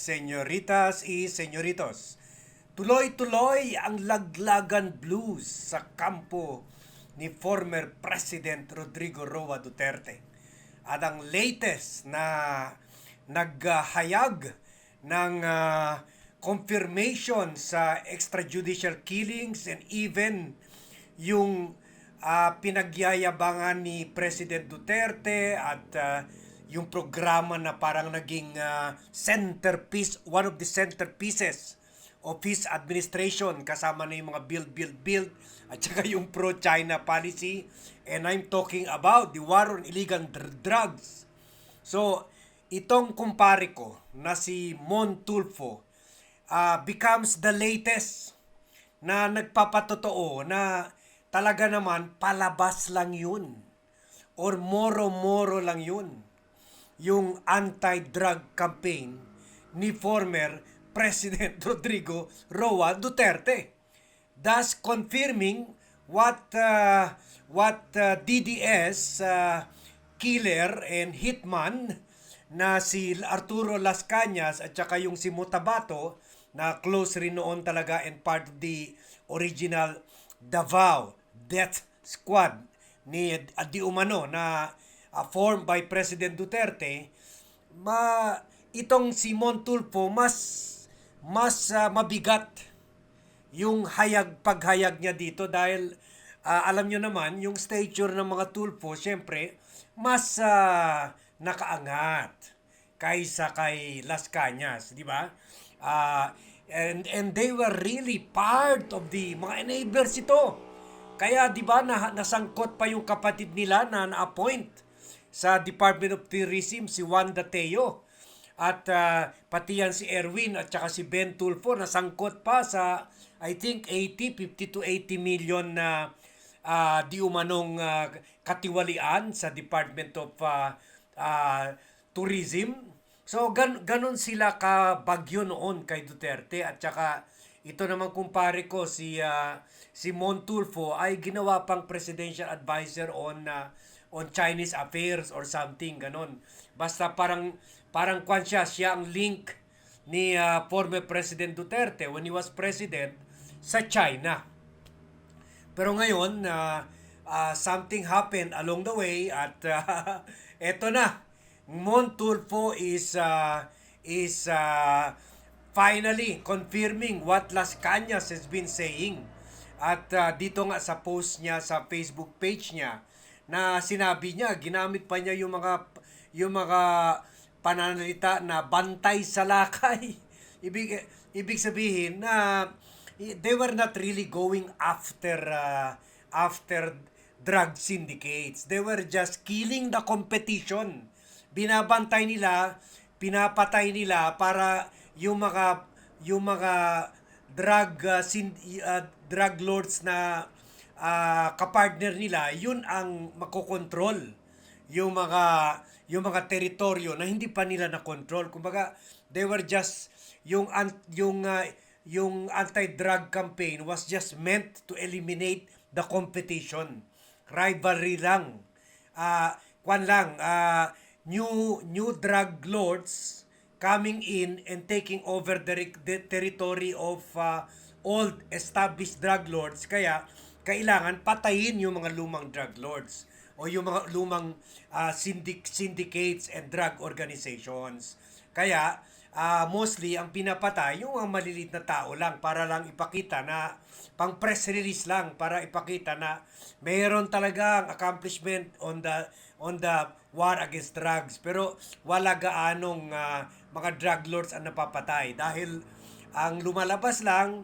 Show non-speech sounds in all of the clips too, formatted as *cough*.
señoritas y señoritos. Tuloy-tuloy ang laglagan blues sa kampo ni former President Rodrigo Roa Duterte. At ang latest na naghahayag ng ah, confirmation sa extrajudicial killings and even yung ah, pinagyayabangan ni President Duterte at ah, yung programa na parang naging ah, centerpiece, one of the centerpieces of his administration. Kasama na yung mga build, build, build. At *laughs* saka yung pro-China policy. And I'm talking about the war on illegal dr- drugs. So, itong kumpare ko na si Mon Tulfo ah, becomes the latest na nagpapatotoo na talaga naman palabas lang yun. Or moro-moro lang yun yung anti-drug campaign ni former *laughs* President Rodrigo Roa Duterte. Thus confirming what uh, what uh, DDS uh, killer and hitman na si Arturo Las Cañas at saka yung si Mutabato na close rin noon talaga and part of the original Davao Death Squad ni Adi Umano na uh, formed by President Duterte ma itong si Montulfo mas mas uh, mabigat yung hayag paghayag niya dito dahil ah, alam nyo naman yung stature ng mga tulpo syempre mas ah, nakaangat kaysa kay Las Cañas, di ba? Ah, and and they were really part of the mga enablers ito. Kaya di ba na, nasangkot pa yung kapatid nila na na-appoint sa Department of Tourism si Wanda Teo at ah, pati yan si Erwin at saka si Ben Tulfo nasangkot pa sa I think 80 50 to 80 million na ah, di umanong ah, katiwalian sa Department of ah, ah, Tourism. So gan ganon sila ka bagyo noon kay Duterte at saka ito naman kumpare ko si ah, si Montulfo ay ginawa pang presidential advisor on ah, on Chinese affairs or something ganon. Basta parang parang kwan siya, siya ang link ni ah, former President Duterte when he was president sa China. Pero ngayon, uh, uh, something happened along the way at uh, *laughs* eto na. Montulfo is uh, is uh, finally confirming what Las Cañas has been saying. At uh, dito nga sa post niya sa Facebook page niya na sinabi niya, ginamit pa niya yung mga yung mga pananalita na bantay sa lakay. *laughs* ibig ibig sabihin na they were not really going after uh, after drug syndicates. They were just killing the competition. Binabantay nila, pinapatay nila para yung mga yung mga drug uh, sind, uh, drug lords na uh, kapartner nila, yun ang makokontrol yung mga yung mga teritoryo na hindi pa nila na control. Kumbaga, they were just yung yung uh, yung anti-drug campaign was just meant to eliminate the competition. Rivalry lang. Ah, kwan lang, ah, new new drug lords coming in and taking over the, the territory of ah, old established drug lords. Kaya kailangan patayin yung mga lumang drug lords o yung mga lumang ah, syndic- syndicates and drug organizations. Kaya ah, mostly ang pinapatay yung mga maliliit na tao lang para lang ipakita na pang press release lang para ipakita na mayroon talagang accomplishment on the on the war against drugs pero wala gaanong ah, mga drug lords ang napapatay dahil ang lumalabas lang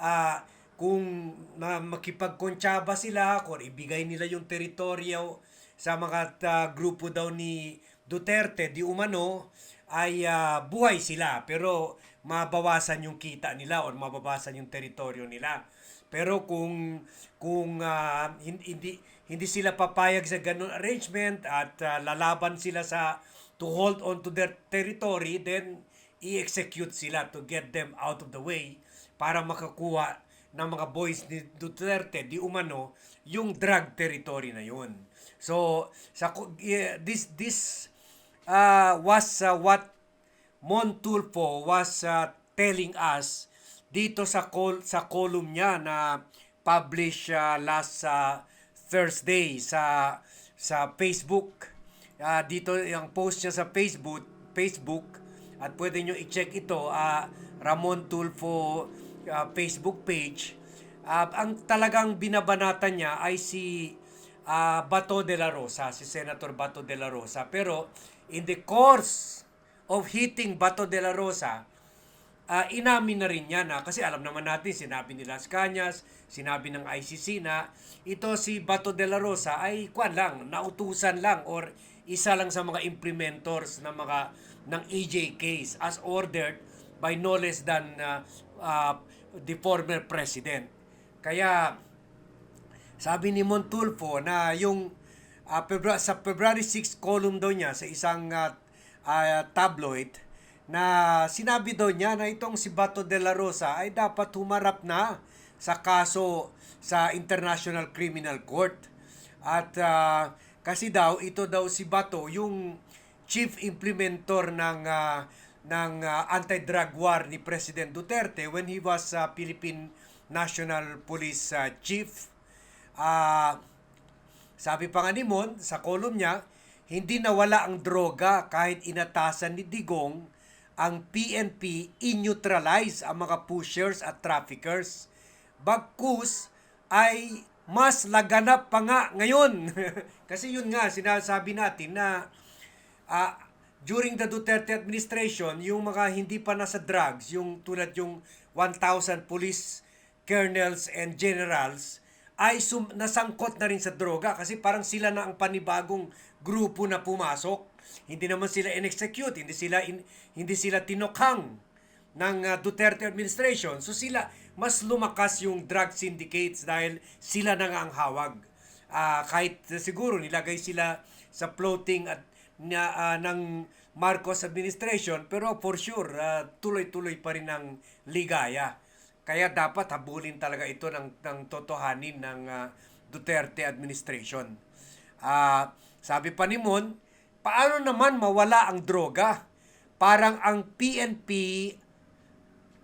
ah, kung na makipagkontsaba sila kung ibigay nila yung teritoryo sa mga ah, grupo daw ni Duterte di umano ay ah, buhay sila pero mabawasan yung kita nila o mababawasan yung teritoryo nila. Pero kung kung hin- hindi hindi sila papayag sa ganun arrangement at ah, lalaban sila sa to hold on to their territory then i-execute sila to get them out of the way para makakuha ng mga boys ni Duterte di umano yung drug territory na yun. So sa this this uh, was uh, what Montulfo was uh, telling us dito sa col sa column niya na publish uh, last uh, Thursday sa sa Facebook. Ah, dito yung post niya sa Facebook, Facebook at pwede nyo i-check ito ah Ramon Tulfo ah, Facebook page. Ah, ang talagang binabanatan niya ay si ah, Bato de la Rosa, si Senator Bato de la Rosa. Pero in the course of hitting Bato de la Rosa, Ah, inamin na rin niya na kasi alam naman natin sinabi ni Las Cañas, sinabi ng ICC na ito si Bato de la Rosa ay kwan lang, nautusan lang or isa lang sa mga implementors ng mga ng EJ case as ordered by no less than uh, uh, the former president. Kaya sabi ni Montulfo na yung ah, Febra- sa February 6 column daw niya sa isang ah, ah, tabloid na sinabi daw niya na itong si Bato de la Rosa ay dapat humarap na sa kaso sa International Criminal Court. At ah, kasi daw ito daw si Bato yung chief implementor ng ah, ng ah, anti-drug war ni President Duterte when he was ah, Philippine National Police ah, Chief. Ah, sabi pa nga ni Mon sa column niya, hindi nawala ang droga kahit inatasan ni Digong ang PNP in-neutralize ang mga pushers at traffickers. Bagkus ay mas laganap pa nga ngayon. *laughs* Kasi yun nga, sinasabi natin na ah, during the Duterte administration, yung mga hindi pa nasa drugs, yung tulad yung 1,000 police colonels and generals, ay sum- nasangkot na rin sa droga kasi parang sila na ang panibagong grupo na pumasok. Hindi naman sila in-execute, hindi sila in- hindi sila tinokhang ng uh, Duterte administration. So sila mas lumakas yung drug syndicates dahil sila na nga ang hawag. Ah, kahit uh, siguro nilagay sila sa floating at na, ah, ng Marcos administration pero for sure ah, tuloy-tuloy pa rin ang ligaya. Kaya dapat habulin talaga ito ng, ng totohanin ng ah, Duterte administration. Ah, sabi pa ni Mon, paano naman mawala ang droga? Parang ang PNP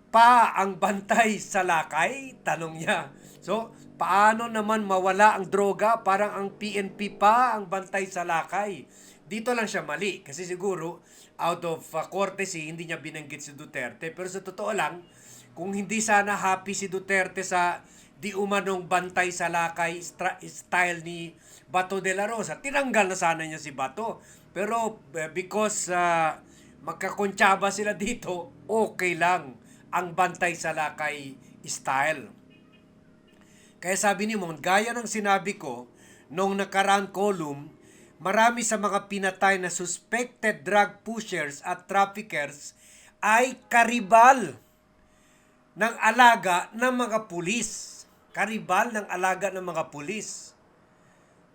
pa ang bantay sa lakay? Tanong niya. So, paano naman mawala ang droga? Parang ang PNP pa ang bantay sa lakay. Dito lang siya mali. Kasi siguro, out of uh, courtesy, hindi niya binanggit si Duterte. Pero sa totoo lang, kung hindi sana happy si Duterte sa di umanong bantay sa lakay style ni Bato de la Rosa, tinanggal na sana niya si Bato. Pero uh, because uh, magkakontsaba sila dito, okay lang ang bantay sa lakay style. Kaya sabi ni Mon, gaya ng sinabi ko nung nakarang column, marami sa mga pinatay na suspected drug pushers at traffickers ay karibal ng alaga ng mga pulis. Karibal ng alaga ng mga pulis.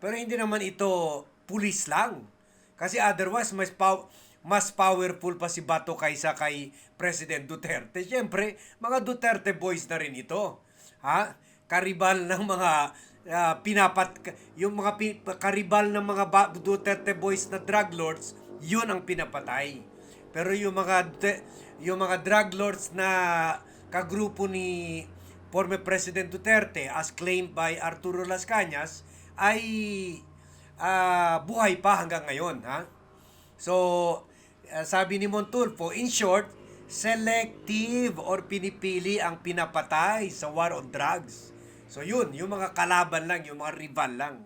Pero hindi naman ito pulis lang. Kasi otherwise, mas, pow- mas powerful pa si Bato kaysa kay President Duterte. Siyempre, mga Duterte boys na rin ito. Ha? Karibal ng mga ah, pinapat yung mga pi- karibal ng mga ba- Duterte boys na drug lords, yun ang pinapatay. Pero yung mga yung mga drug lords na kagrupo ni former President Duterte as claimed by Arturo Las Cañas ay ah, buhay pa hanggang ngayon, ha? So, uh, sabi ni Montulfo, in short, selective or pinipili ang pinapatay sa war on drugs. So yun, yung mga kalaban lang, yung mga rival lang.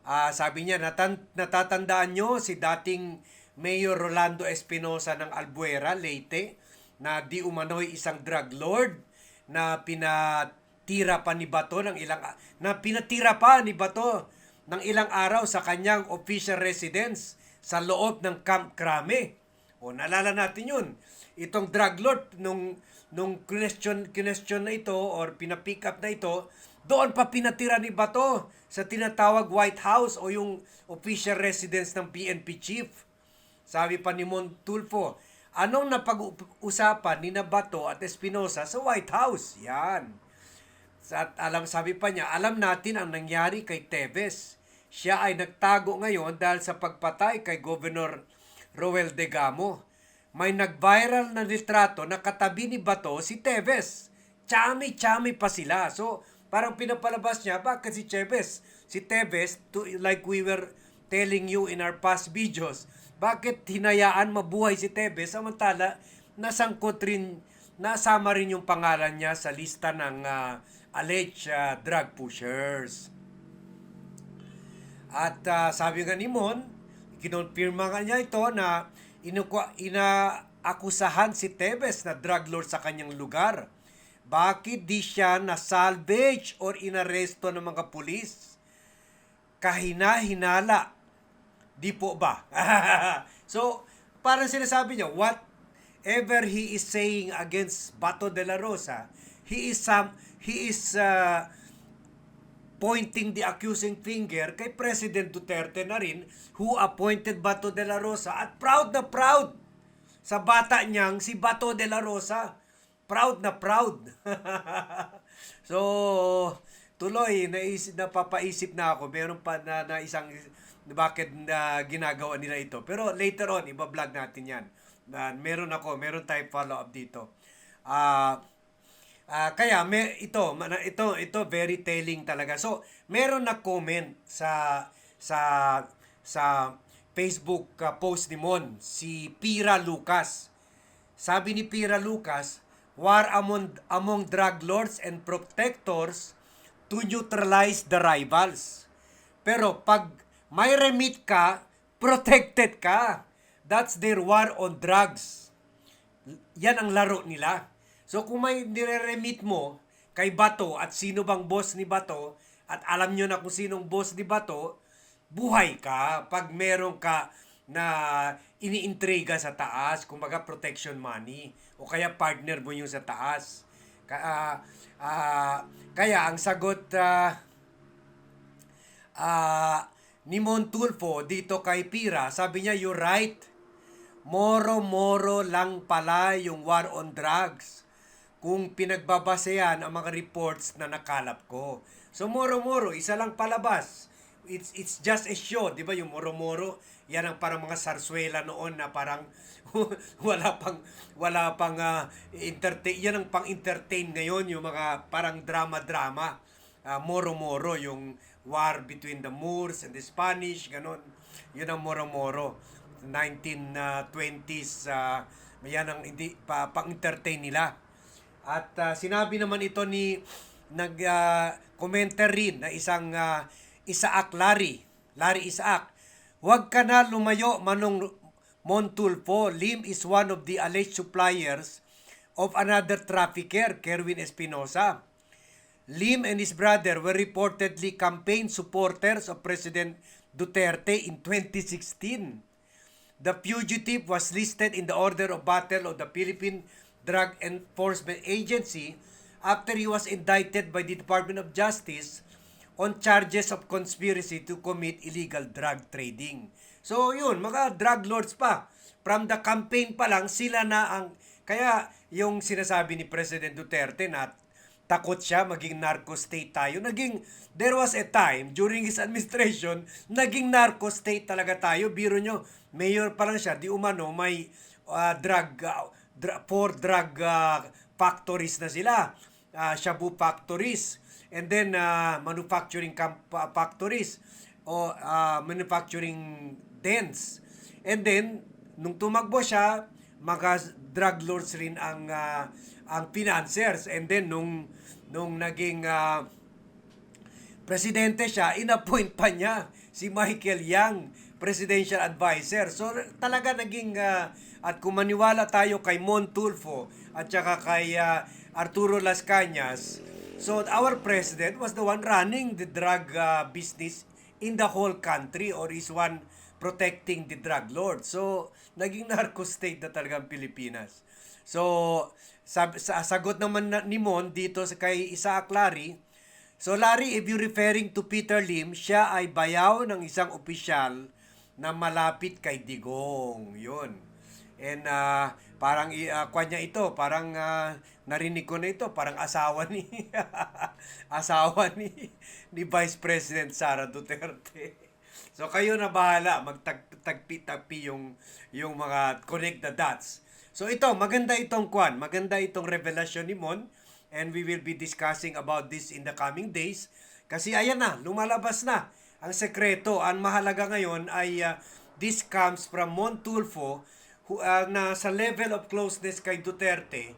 Ah, sabi niya, natan- natatandaan nyo si dating Mayor Rolando Espinosa ng Albuera, Leyte, na di umano'y isang drug lord na pinatira pa ni Bato ng ilang na pinatira pa ni Bato ng ilang araw sa kanyang official residence sa loob ng Camp Crame. O naalala natin yun. Itong drug lord nung nung question question na ito or pina-pick up na ito, doon pa pinatira ni Bato sa tinatawag White House o yung official residence ng PNP chief. Sabi pa ni Montulfo, anong napag-usapan ni Bato at Espinosa sa White House? Yan. At alam, sabi pa niya, alam natin ang nangyari kay Teves. Siya ay nagtago ngayon dahil sa pagpatay kay Governor Roel Degamo. May nag-viral na litrato na katabi ni Bato si Tevez. Chami-chami pa sila. So, parang pinapalabas niya, bakit si Tevez? Si Tevez, to, like we were telling you in our past videos, bakit hinayaan mabuhay si Tevez samantala nasangkot rin, nasama rin yung pangalan niya sa lista ng ah, alleged ah, drug pushers. At ah, sabi nga ni Mon, kinonfirma nga niya ito na inukwa, inaakusahan si Tevez na drug lord sa kanyang lugar. Bakit di siya na-salvage or inaresto ng mga pulis? Kahina-hinala. Di po ba? *laughs* so, parang sinasabi niya, whatever he is saying against Bato de la Rosa, he is some, he is uh, pointing the accusing finger kay President Duterte na rin who appointed Bato de la Rosa at proud na proud sa bata niyang si Bato de la Rosa. Proud na proud. *laughs* so, tuloy, nais, napapaisip na ako. Meron pa na, na isang bakit na ginagawa nila ito. Pero later on, iba-vlog natin yan. Na, meron ako, meron tayong follow-up dito. Ah... Ah, kaya may ito ito ito very telling talaga. So, meron na comment sa sa sa Facebook ah, post ni Mon si Pira Lucas. Sabi ni Pira Lucas, war among among drug lords and protectors to neutralize the rivals. Pero pag may remit ka, *laughs* protected ka. That's their war on drugs. Yan ang laro nila. So kung may nire-remit mo kay Bato at sino bang boss ni Bato at alam nyo na kung sinong boss ni Bato, buhay ka pag meron ka na iniintriga sa taas, kumbaga protection money o kaya partner mo yung sa taas. Ka, ah, kaya ang sagot ah, ah, ni Montulfo dito kay Pira, sabi niya, you're right. Moro-moro lang pala yung war on drugs kung pinagbabasehan ang mga reports na nakalap ko. So moro-moro, isa lang palabas. It's it's just a show, 'di ba? Yung moro-moro, yan ang parang mga sarsuela noon na parang *laughs* wala pang wala pang ah, entertain, yan ang pang-entertain ngayon yung mga parang drama-drama. Ah, moro-moro yung war between the Moors and the Spanish, ganon. Yun ang moro-moro. 1920s, uh, yan ang hindi, pa, pang-entertain nila. At ah, sinabi naman ito ni nag ah, commenter rin na isang ah, Isaac Larry, Larry Isaac. Huwag ka na lumayo manong Montulfo. Lim is one of the alleged suppliers of another trafficker, Kerwin Espinosa. Lim and his brother were reportedly campaign supporters of President Duterte in 2016. The fugitive was listed in the order of battle of the Philippine Drug Enforcement Agency after he was indicted by the Department of Justice on charges of conspiracy to commit illegal drug trading. So yun, mga drug lords pa. From the campaign pa lang, sila na ang... Kaya yung sinasabi ni President Duterte na takot siya maging narco state tayo. Naging, there was a time during his administration, naging narco state talaga tayo. Biro nyo, mayor pa lang siya, di umano may uh, drug, uh, dra- four drug uh, factories na sila. Uh, shabu factories. And then uh, manufacturing camp- factories o uh, manufacturing dens. And then, nung tumakbo siya, mga drug lords rin ang uh, ang financiers and then nung nung naging uh, presidente siya inappoint pa niya si Michael Yang presidential advisor. So talaga naging uh, at kung maniwala tayo kay Montulfo at saka kay uh, Arturo Las Cañas. So our president was the one running the drug uh, business in the whole country or is one protecting the drug lord. So naging narco state na talaga ang Pilipinas. So, sab- sa sagot naman na, ni Mon dito sa kay Isaac Larry, so Larry, if you referring to Peter Lim, siya ay bayaw ng isang opisyal na malapit kay Digong. Yun. And uh, parang uh, niya ito, parang uh, narinig ko na ito, parang asawa ni *laughs* asawa ni ni Vice President Sara Duterte. So kayo na bahala magtagpi-tagpi yung yung mga connect the dots. So ito, maganda itong kwan, maganda itong revelasyon ni Mon and we will be discussing about this in the coming days kasi ayan na, lumalabas na ang sekreto. Ang mahalaga ngayon ay uh, this comes from Mon Tulfo who, uh, na sa level of closeness kay Duterte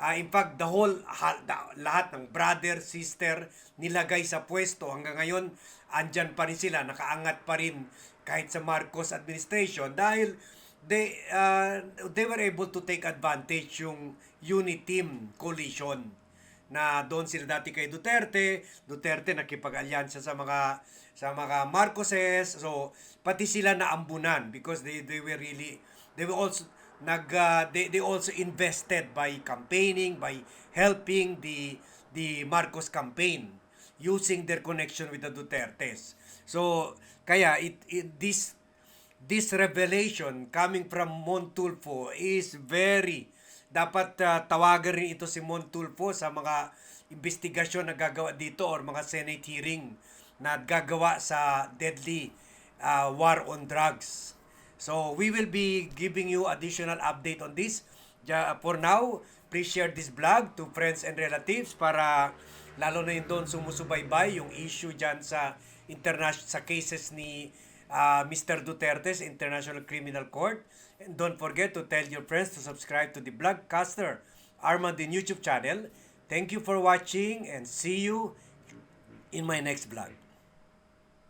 Ah, in fact, the whole, ha, da- lahat ng brother, sister, nilagay sa pwesto. Hanggang ngayon, andyan pa rin sila, nakaangat pa rin kahit sa Marcos administration dahil they, uh, they were able to take advantage yung uniteam coalition na doon sila dati kay Duterte, Duterte nakipag-alyansa sa mga sa mga Marcoses, so pati sila naambunan because they they were really they were also nag uh, they, they also invested by campaigning by helping the the Marcos campaign using their connection with the Dutertes. So kaya it, it this this revelation coming from Montulfo is very dapat uh, tawagan rin ito si Montulfo sa mga investigasyon na gagawa dito or mga Senate hearing na gagawa sa deadly uh, war on drugs. So we will be giving you additional update on this. Ja, for now, please share this vlog to friends and relatives para lalo na yun doon sumusubaybay yung issue dyan sa international sa cases ni uh, Mr. Duterte's International Criminal Court. And don't forget to tell your friends to subscribe to the Blogcaster Armandin YouTube channel. Thank you for watching and see you in my next vlog.